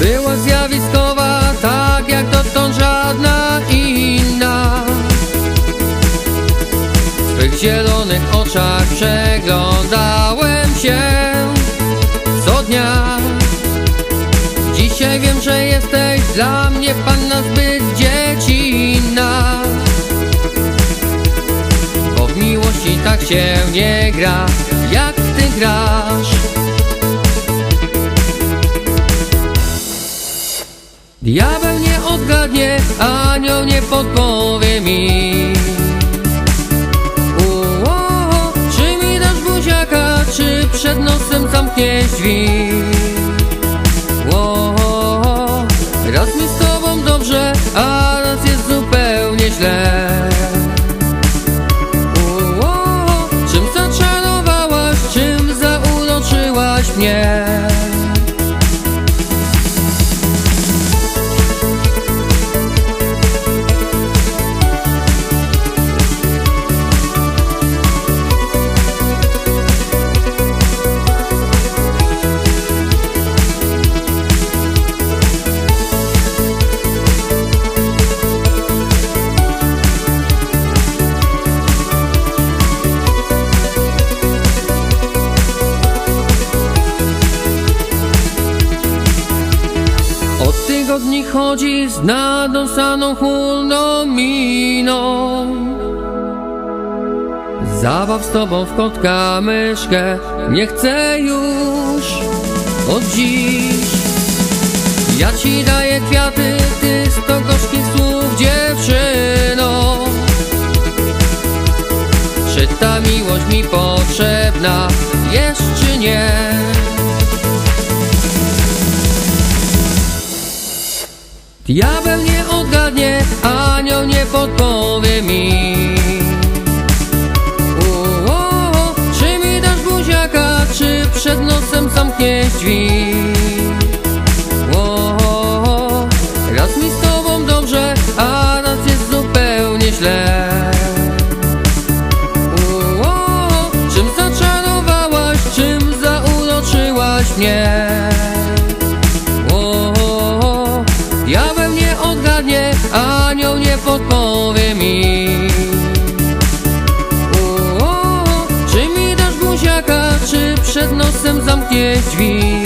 Była zjawiskowa, tak jak dotąd żadna inna. W twych zielonych oczach przeglądałem się co dnia. Dzisiaj wiem, że jesteś dla mnie panna zbyt dziecinna. Bo w miłości tak się nie gra, jak ty grasz Diabeł nie odgadnie, anioł nie podpowie mi. Uo, Czy mi dasz buziaka, czy przed nosem zamkniesz drzwi Tygodni chodzi z nadąsaną chłodną miną. Zabaw z tobą w kotka myszkę Nie chcę już od dziś. Ja ci daję kwiaty, ty sto gorzkich słów dziewczyno. Czy ta miłość mi potrzebna? Jest czy nie? Diabeł nie odgadnie, anioł nie podpowie mi. Uo, Czy mi dasz buziaka, czy przed nosem zamkniesz drzwi? Uo, Raz mi z tobą dobrze, a raz jest zupełnie źle. Uo, Czym zaczarowałaś, czym zauroczyłaś mnie nie podpowie mi. Czy mi dasz buziaka, czy przed nosem zamkniesz drzwi